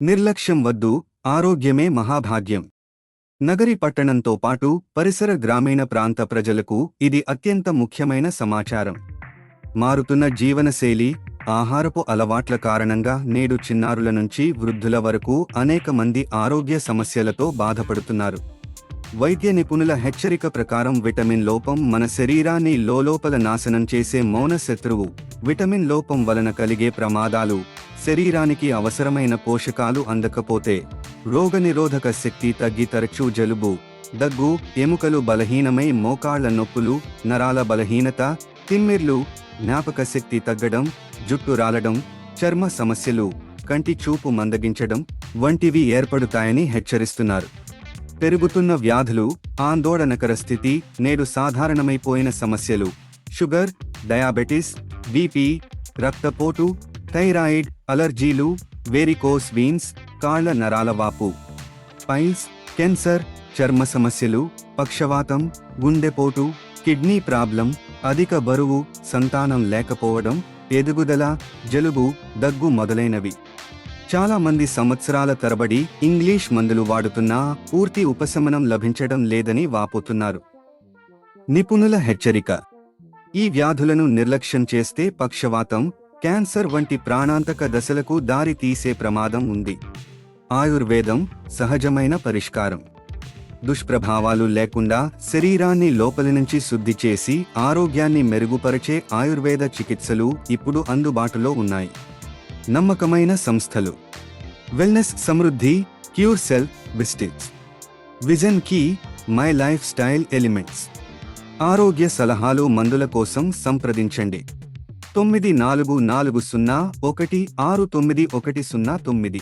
నిర్లక్ష్యం వద్దు ఆరోగ్యమే మహాభాగ్యం. నగరి పట్టణంతో పాటు పరిసర గ్రామీణ ప్రాంత ప్రజలకు ఇది అత్యంత ముఖ్యమైన సమాచారం. మారుతున్న జీవనశైలి ఆహారపు అలవాట్ల కారణంగా నేడు చిన్నారుల నుంచి వృద్ధుల వరకు అనేక మంది ఆరోగ్య సమస్యలతో బాధపడుతున్నారు. వైద్య నిపుణుల హెచ్చరిక ప్రకారం విటమిన్ లోపం మన శరీరాన్ని లోలోపల నాశనం చేసే మౌన శత్రువు. విటమిన్ లోపం వలన కలిగే ప్రమాదాలు శరీరానికి అవసరమైన పోషకాలు అందకపోతే రోగనిరోధక శక్తి తగ్గి తరచూ జలుబు దగ్గు ఎముకలు బలహీనమై మోకాళ్ళ నొప్పులు నరాల బలహీనత తిమ్మిర్లు జ్ఞాపక శక్తి తగ్గడం జుట్టు రాలడం చర్మ సమస్యలు కంటి చూపు మందగించడం వంటివి ఏర్పడుతాయని హెచ్చరిస్తున్నారు. పెరుగుతున్న వ్యాధులు ఆందోళనకర స్థితి నేడు సాధారణమైపోయిన సమస్యలు షుగర్ డయాబెటిస్ బీపీ రక్తపోటు థైరాయిడ్ అలర్జీలు వేరికోస్ వీన్స్ కాళ్ళ నరాల వాపు పైల్స్ కెన్సర్ చర్మ సమస్యలు పక్షవాతం గుండెపోటు కిడ్నీ ప్రాబ్లం అధిక బరువు సంతానం లేకపోవడం ఎదుగుదల జలుబు దగ్గు మొదలైనవి. చాలామంది సంవత్సరాల తరబడి ఇంగ్లీష్ మందులు వాడుతున్నా పూర్తి ఉపశమనం లభించడం లేదని వాపోతున్నారు. నిపుణుల హెచ్చరిక. ఈ వ్యాధులను నిర్లక్ష్యం చేస్తే పక్షవాతం క్యాన్సర్ వంటి ప్రాణాంతక దశలకు దారి తీసే ప్రమాదం ఉంది. ఆయుర్వేదం సహజమైన పరిష్కారం. దుష్ప్రభావాలు లేకుండా శరీరాన్ని లోపలి నుంచి శుద్ధి చేసి ఆరోగ్యాన్ని మెరుగుపరిచే ఆయుర్వేద చికిత్సలు ఇప్పుడు అందుబాటులో ఉన్నాయి. నమ్మకమైన సంస్థలు. Wellness Samruddhi cure cell విస్టిట్స్ vision key my lifestyle elements. ఆరోగ్య సలహాలు మందుల కోసం సంప్రదించండి. తొమ్మిది నాలుగు నాలుగు సున్నా ఒకటి ఆరు తొమ్మిది ఒకటి సున్నా తొమ్మిది.